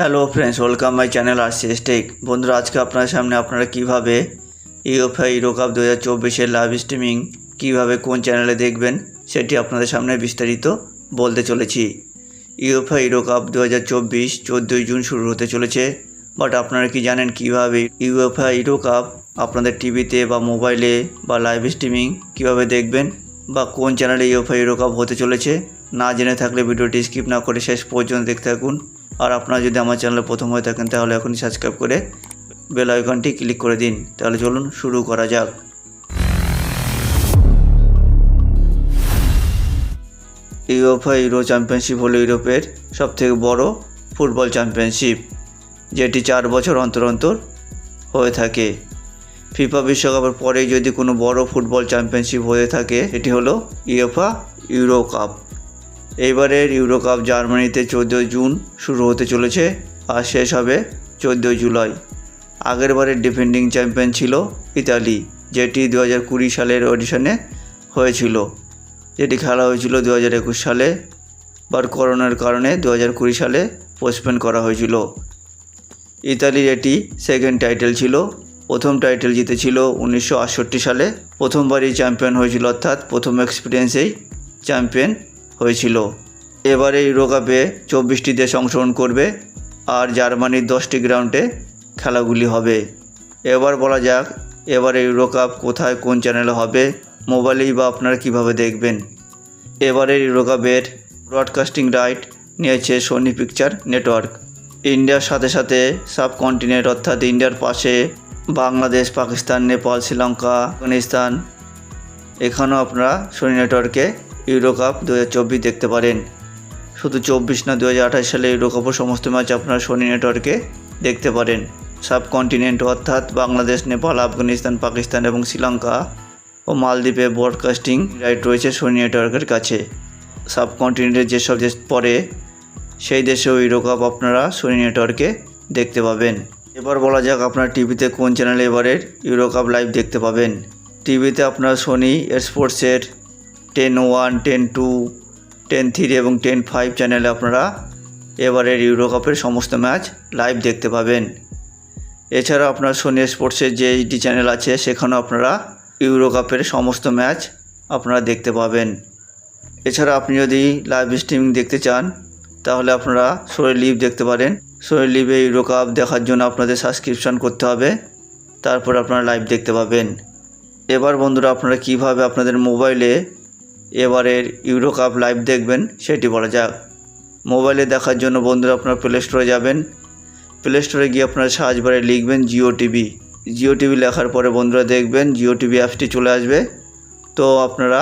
Hello friends welcome my channel R Tech বন্ধুরা, আজকে আপনার সামনে আপনারা কীভাবে ইউএফআই ইউরো কাপ দু হাজার চব্বিশের লাইভ স্ট্রিমিং কীভাবে কোন চ্যানেলে দেখবেন, সেটি আপনাদের সামনে বিস্তারিত বলতে চলেছি। ইউএফআই ইউরো কাপ দু হাজার চব্বিশ চোদ্দোই জুন শুরু হতে চলেছে বাট আপনারা কি জানেন কীভাবে ইউএফআই ইউরো কাপ আপনাদের টিভিতে বা মোবাইলে বা লাইভ স্ট্রিমিং কীভাবে দেখবেন বা কোন চ্যানেলে ইউএফআই ইউরো কাপ হতে চলেছে, না জেনে থাকলে ভিডিওটি স্কিপ না করে শেষ পর্যন্ত দেখতে থাকুন। আর আপনারা যদি আমার চ্যানেলে প্রথম হয়ে থাকেন, তাহলে এখনই সাবস্ক্রাইব করে বেল আইকনটি ক্লিক করে দিন। তাহলে চলুন শুরু করা যাক। ইউএফআ ইউরো চ্যাম্পিয়নশিপ হলো ইউরোপের সবথেকে বড় ফুটবল চ্যাম্পিয়নশিপ যেটি চার বছর অন্তর অন্তর হয়ে থাকে। ফিফা বিশ্বকাপের পরে যদি কোনো বড় ফুটবল চ্যাম্পিয়নশিপ হয়ে থাকে এটি হলো ইউএফা ইউরো কাপ এইবারের ইউরো কাপ জার্মানিতে চোদ্দোই জুন শুরু হতে চলেছে আর শেষ হবে চোদ্দোই জুলাই আগেরবারের ডিফেন্ডিং চ্যাম্পিয়ন ছিল ইতালি, যেটি দু হাজার কুড়ি সালের অডিশনে হয়েছিল। যেটি খেলা হয়েছিল দু হাজার একুশ সালে বাট করোনার কারণে দু হাজার কুড়ি সালে পোস্টপেন করা হয়েছিল। ইতালির এটি সেকেন্ড টাইটেল ছিল, প্রথম টাইটেল জিতেছিল উনিশশো আটষট্টি সালে। প্রথমবারই চ্যাম্পিয়ন হয়েছিল, অর্থাৎ প্রথম এক্সপিরিয়েন্সেই চ্যাম্পিয়ন হয়েছিল। এবারে ইউরো কাপে চব্বিশটি দেশ অংশগ্রহণ করবে আর জার্মানির দশটি গ্রাউন্ডে খেলাগুলি হবে। এবার বলা যাক, এবারে ইউরো কাপ কোথায় কোন চ্যানেলে হবে, মোবাইলেই বা আপনারা কীভাবে দেখবেন। এবারের ইউরো কাপের ব্রডকাস্টিং রাইট নিয়েছে সোনি পিকচার নেটওয়ার্ক ইন্ডিয়ার সাথে সাথে সাবকন্টিনেন্ট অর্থাৎ ইন্ডিয়ার পাশে বাংলাদেশ, পাকিস্তান, নেপাল, শ্রীলঙ্কা, আফগানিস্তান, এখানেও আপনারা সোনি নেটওয়ার্কে ইউরো কাপ দু হাজার চব্বিশ দেখতে পারেন। শুধু চব্বিশ না দু হাজার আঠাশ সালে ইউরো কাপও সমস্ত ম্যাচ আপনারা সোনি নেটওয়ার্কে দেখতে পারেন। সাবকন্টিনেন্ট অর্থাৎ বাংলাদেশ, নেপাল, আফগানিস্তান, পাকিস্তান এবং শ্রীলঙ্কা ও মালদ্বীপে ব্রডকাস্টিং রাইট রয়েছে সোনি নেটওয়ার্কের কাছে। সাবকন্টিনেন্টের যেসব দেশ পড়ে, সেই দেশেও ইউরো কাপ আপনারা সোনি নেটওয়ার্কে দেখতে পাবেন। এবার বলা যাক আপনার টিভিতে কোন চ্যানেলে এবারের ইউরো কাপ লাইভ দেখতে পাবেন। টিভিতে আপনারা সোনি স্পোর্টসের ten one, ten two, ten three এবং টেন ফাইভ চ্যানেলে আপনারা এবারের ইউরো কাপের সমস্ত ম্যাচ লাইভ দেখতে পাবেন। এছাড়া আপনার সোনি স্পোর্টসের যে এইচডি চ্যানেল আছে, সেখানেও আপনারা ইউরো কাপের সমস্ত ম্যাচ আপনারা দেখতে পাবেন। এছাড়া আপনি যদি লাইভ স্ট্রিমিং দেখতে চান, তাহলে আপনারা সোনি লিভ দেখতে পারেন। সোনি লিভে ইউরো কাপ দেখার জন্য আপনাদের সাবস্ক্রিপশন করতে হবে, তারপর আপনারা লাইভ দেখতে পাবেন। এবার বন্ধুরা, আপনারা কীভাবে আপনাদের মোবাইলে এবারের ইউরো কাপ লাইভ দেখবেন, সেটি বলা যাক। মোবাইলে দেখার জন্য বন্ধুরা আপনারা প্লে স্টোরে যাবেন। প্লে স্টোরে গিয়ে আপনারা সার্চ বারে লিখবেন জিও টিভি জিও টিভি লেখার পরে বন্ধুরা দেখবেন জিও টিভি অ্যাপসটি চলে আসবে। তো আপনারা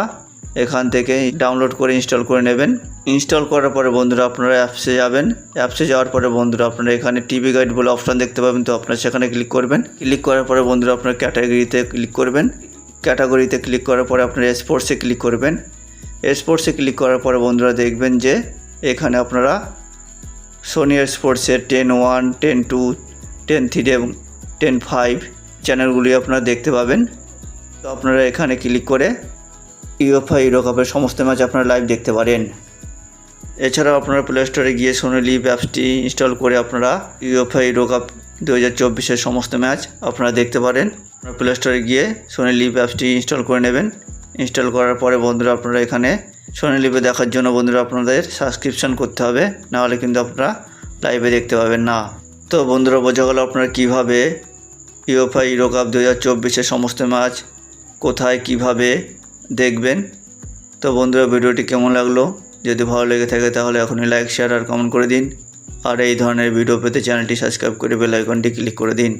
এখান থেকে ডাউনলোড করে ইনস্টল করে নেবেন। ইনস্টল করার পরে বন্ধুরা আপনারা অ্যাপসে যাবেন। অ্যাপসে যাওয়ার পরে বন্ধুরা আপনারা এখানে টিভি গাইড বলে অপশান দেখতে পাবেন। তো আপনারা সেখানে ক্লিক করবেন। ক্লিক করার পরে বন্ধুরা আপনার ক্যাটাগরিতে ক্লিক করবেন। ক্যাটাগরিতে ক্লিক করার পরে আপনারা স্পোর্টসে ক্লিক করবেন। স্পোর্টসে ক্লিক করার পরে বন্ধুরা দেখবেন যে এখানে আপনারা সোনি স্পোর্টসের ten one ten two ten three এবং টেন ফাইভ চ্যানেলগুলি আপনারা দেখতে পাবেন। তো আপনারা এখানে ক্লিক করে ইউএফআই ইউরো কাপের সমস্ত ম্যাচ আপনারা লাইভ দেখতে পারেন। এছাড়াও আপনারা প্লে স্টোরে গিয়ে সোনি লিভ অ্যাপসটি ইনস্টল করে আপনারা ইউএফআই ইউরো কাপ দু হাজার চব্বিশের সমস্ত ম্যাচ আপনারা দেখতে পারেন। আপনারা প্লে স্টোরে গিয়ে সোনি লিভ অ্যাপসটি ইনস্টল করে নেবেন। ইনস্টল করার পরে বন্ধুরা আপনারা এখানে সোনি লিভে দেখার জন্য বন্ধুরা আপনাদের সাবস্ক্রিপশন করতে হবে। নাহলে কিন্তু আপনারা লাইভে দেখতে পাবেন না। তো বন্ধুরা বোঝা গেল আপনারা কীভাবে ইউএফআই ইউরো কাপ দু হাজার চব্বিশের সমস্ত ম্যাচ কোথায় কীভাবে দেখবেন। তো বন্ধুরা ভিডিওটি কেমন লাগল? যদি ভালো লেগে থাকে তাহলে এখনই লাইক শেয়ার আর কমেন্ট করে দিন। আর এই ধরনের ভিডিও পেতে চ্যানেলটি সাবস্ক্রাইব করে বেল আইকনটি ক্লিক করে দিন।